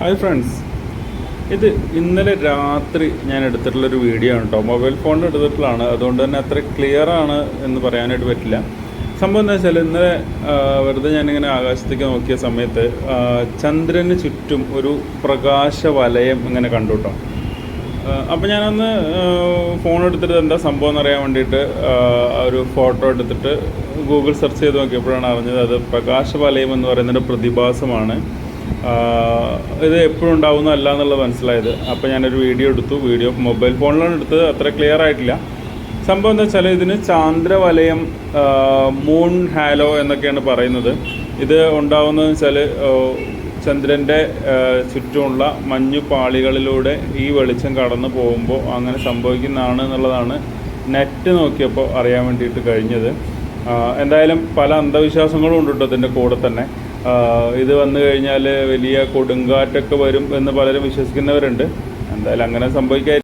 Hi friends ഇത് ഇന്നലെ രാത്രി ഞാൻ എടുത്തിട്ടുള്ളൊരു വീഡിയോ ആണ് കേട്ടോ മൊബൈൽ ഫോൺ എടുത്തിട്ടുള്ളതാണ്. അതുകൊണ്ട് തന്നെ അത്ര ക്ലിയർ ആണ് എന്ന് പറയാനായിട്ട് പറ്റില്ല. സംഭവം എന്താ വെച്ചാൽ ഇന്നലെ വെറുതെ ഞാനിങ്ങനെ ആകാശത്തേക്ക് നോക്കിയ സമയത്ത് ചന്ദ്രന് ചുറ്റും ഒരു പ്രകാശ വലയം ഇങ്ങനെ കണ്ടു കേട്ടോ അപ്പം ഞാനൊന്ന് ഫോൺ എടുത്തിട്ട് എന്താ സംഭവം എന്നറിയാൻ വേണ്ടിയിട്ട് ഒരു ഫോട്ടോ എടുത്തിട്ട് ഗൂഗിൾ സെർച്ച് ചെയ്ത് നോക്കിയപ്പോഴാണ് അറിഞ്ഞത് അത് പ്രകാശ വലയം എന്ന് പറയുന്നൊരു പ്രതിഭാസമാണ്. ഇത് എപ്പോഴും ഉണ്ടാവുന്നതല്ല എന്നുള്ളത് മനസ്സിലായത്. അപ്പോൾ ഞാനൊരു വീഡിയോ എടുത്തു. വീഡിയോ മൊബൈൽ ഫോണിലാണ് എടുത്തത്. അത്ര ക്ലിയർ ആയിട്ടില്ല. സംഭവം എന്താ വെച്ചാൽ ഇതിന് ചാന്ദ്രവലയം മൂൺ ഹാലോ എന്നൊക്കെയാണ് പറയുന്നത്. ഇത് ഉണ്ടാവുന്നതെന്ന് വെച്ചാൽ ചന്ദ്രന്റെ ചുറ്റുമുള്ള മഞ്ഞു പാളികളിലൂടെ ഈ വെളിച്ചം കടന്നു പോകുമ്പോൾ അങ്ങനെ സംഭവിക്കുന്നതാണ് എന്നുള്ളതാണ് നെറ്റ് നോക്കിയപ്പോൾ അറിയാൻ വേണ്ടിയിട്ട് കഴിഞ്ഞത്. എന്തായാലും പല അന്ധവിശ്വാസങ്ങളും ഉണ്ട് കേട്ടോ ഇതിന്റെ കൂടെ തന്നെ. ഇത് വന്നു കഴിഞ്ഞാൽ വലിയ കൊടുങ്കാറ്റൊക്കെ വരും എന്ന് പലരും വിശ്വസിക്കുന്നവരുണ്ട്. എന്തായാലും അങ്ങനെ സംഭവിക്കാൻ